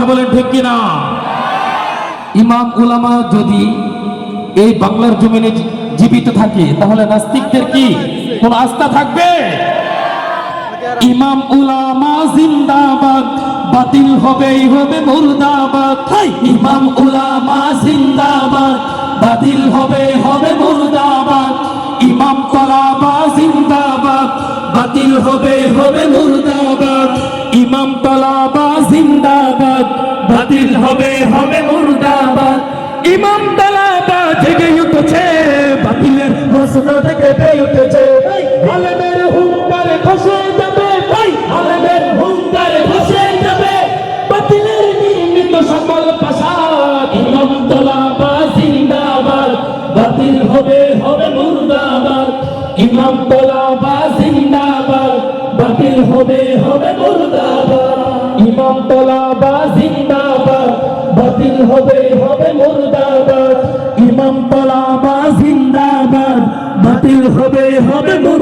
কথা বলেন ঠিক কিনা? ইমাম উলামা যদি এই বাংলার জমিনে জীবিত থাকে, তাহলে নাস্তিকদের কি কোন আস্থা থাকবে? ইমাম উলামা জিন্দাবাদ, বাতিল হবেই হবে মুর্দাবাদ! ইমাম উলামা জিন্দাবাদ, বাতিল হবে হবে মুর্দাবাদ। ইমাম তলাবা জিন্দাবাদ, বাতিল হবে হবে মুর্দাবাদ। জিন্দাবাদ, বাতিল হবে হবে মুর্দাবাদ। ইমাম তলাবা জেগে উঠেছে, বাতিলের প্রশ্ন থেকে উঠেছে। সকল ইমাম তলাবা জিন্দাবাদ হবে হবে মুর্দাবাদ। জিন্দাবাদ, বাতিল হবে হবে মুর্দাবাদ। তলাবা জিন্দাবাদ। বাতিল হবে হবে মুর্দাবাদ। ইমাম তলাবা জিন্দাবাদ। বাতিল হবে হবে মুর্দাবাদ।